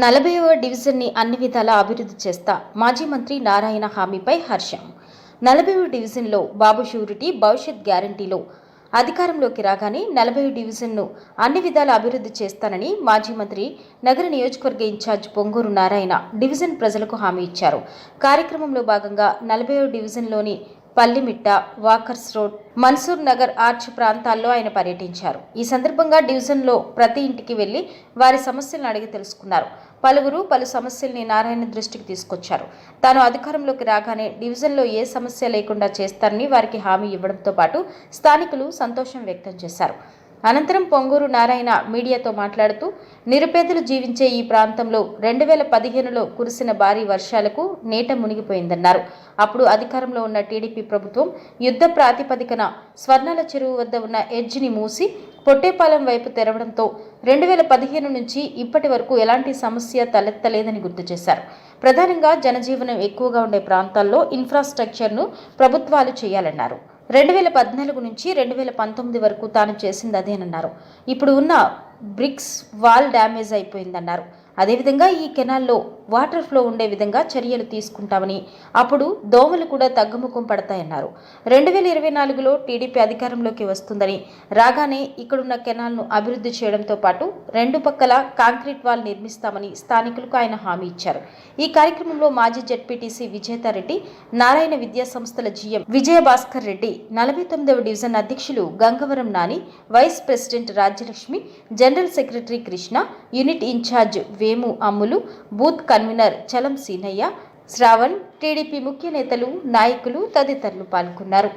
నలభైవ డివిజన్ని అన్ని విధాలా అభివృద్ధి చేస్తా మాజీ మంత్రి నారాయణ హామీపై హర్షం. నలభైవ డివిజన్లో బాబు షూరిటీ భవిష్యత్ గ్యారంటీలో అధికారంలోకి రాగానే నలభై డివిజన్ను అన్ని విధాల అభివృద్ధి చేస్తానని మాజీ మంత్రి నగర నియోజకవర్గ ఇన్ఛార్జ్ పొంగూరు నారాయణ డివిజన్ ప్రజలకు హామీ ఇచ్చారు. కార్యక్రమంలో భాగంగా నలభై డివిజన్లోని Pallimitta walkers road Mansoor Nagar arch ప్రాంతాల్లో ఆయన పర్యటించారు. ఈ సందర్భంగా డివిజన్లో ప్రతి ఇంటికి వెళ్ళి వారి సమస్యలను అడిగి తెలుసుకున్నారు. పలువురు పలు సమస్యల్ని నారాయణ దృష్టికి తీసుకొచ్చారు. తాను అధికారంలోకి రాగానే డివిజన్లో ఏ సమస్య లేకుండా చేస్తారని వారికి హామీ ఇవ్వడంతో పాటు స్థానికులు సంతోషం వ్యక్తం చేశారు. అనంతరం పొంగూరు నారాయణ మీడియాతో మాట్లాడుతూ నిరుపేదలు జీవించే ఈ ప్రాంతంలో రెండు వేల పదిహేనులో కురిసిన భారీ వర్షాలకు నేట మునిగిపోయిందన్నారు. అప్పుడు అధికారంలో ఉన్న టీడీపీ ప్రభుత్వం యుద్ధ ప్రాతిపదికన స్వర్ణాల చెరువు వద్ద ఉన్న ఎడ్జిని మూసి పొట్టేపాలెం వైపు తెరవడంతో రెండు వేల పదిహేను నుంచి ఇప్పటి వరకు ఎలాంటి సమస్య తలెత్తలేదని గుర్తు చేశారు. ప్రధానంగా జనజీవనం ఎక్కువగా ఉండే ప్రాంతాల్లో ఇన్ఫ్రాస్ట్రక్చర్ను ప్రభుత్వాలు చేయాలన్నారు. రెండు వేల పద్నాలుగు నుంచి రెండు వేల పంతొమ్మిది వరకు తాను చేసింది అదేనన్నారు ఇప్పుడు ఉన్న బ్రిక్స్ వాల్ డ్యామేజ్ అయిపోయిందన్నారు. అదేవిధంగా ఈ కెనాల్లో వాటర్ ఫ్లో ఉండే విధంగా చర్యలు తీసుకుంటామని అప్పుడు దోమలు కూడా తగ్గుముఖం పడతాయన్నారు. రెండు వేల ఇరవై నాలుగులో టీడీపీ అధికారంలోకి వస్తుందని రాగానే ఇక్కడున్న కెనాల్ను అభివృద్ధి చేయడంతో పాటు రెండు పక్కల కాంక్రీట్ వాల్ నిర్మిస్తామని స్థానికులకు ఆయన హామీ ఇచ్చారు. ఈ కార్యక్రమంలో మాజీ జడ్పీటీసీ విజేతారెడ్డి నారాయణ విద్యా సంస్థల జీఎం విజయభాస్కర్ రెడ్డి నలభై తొమ్మిదవ డివిజన్ అధ్యక్షులు Gangavaram Nani vice president Rajyalakshmi general secretary Krishna unit incharge Vemu Ammulu booth convenor Chalam Seenaiah Shravan TDP ముఖ్య నేతలు నాయకులు తదితరులు పాల్గొన్నారు.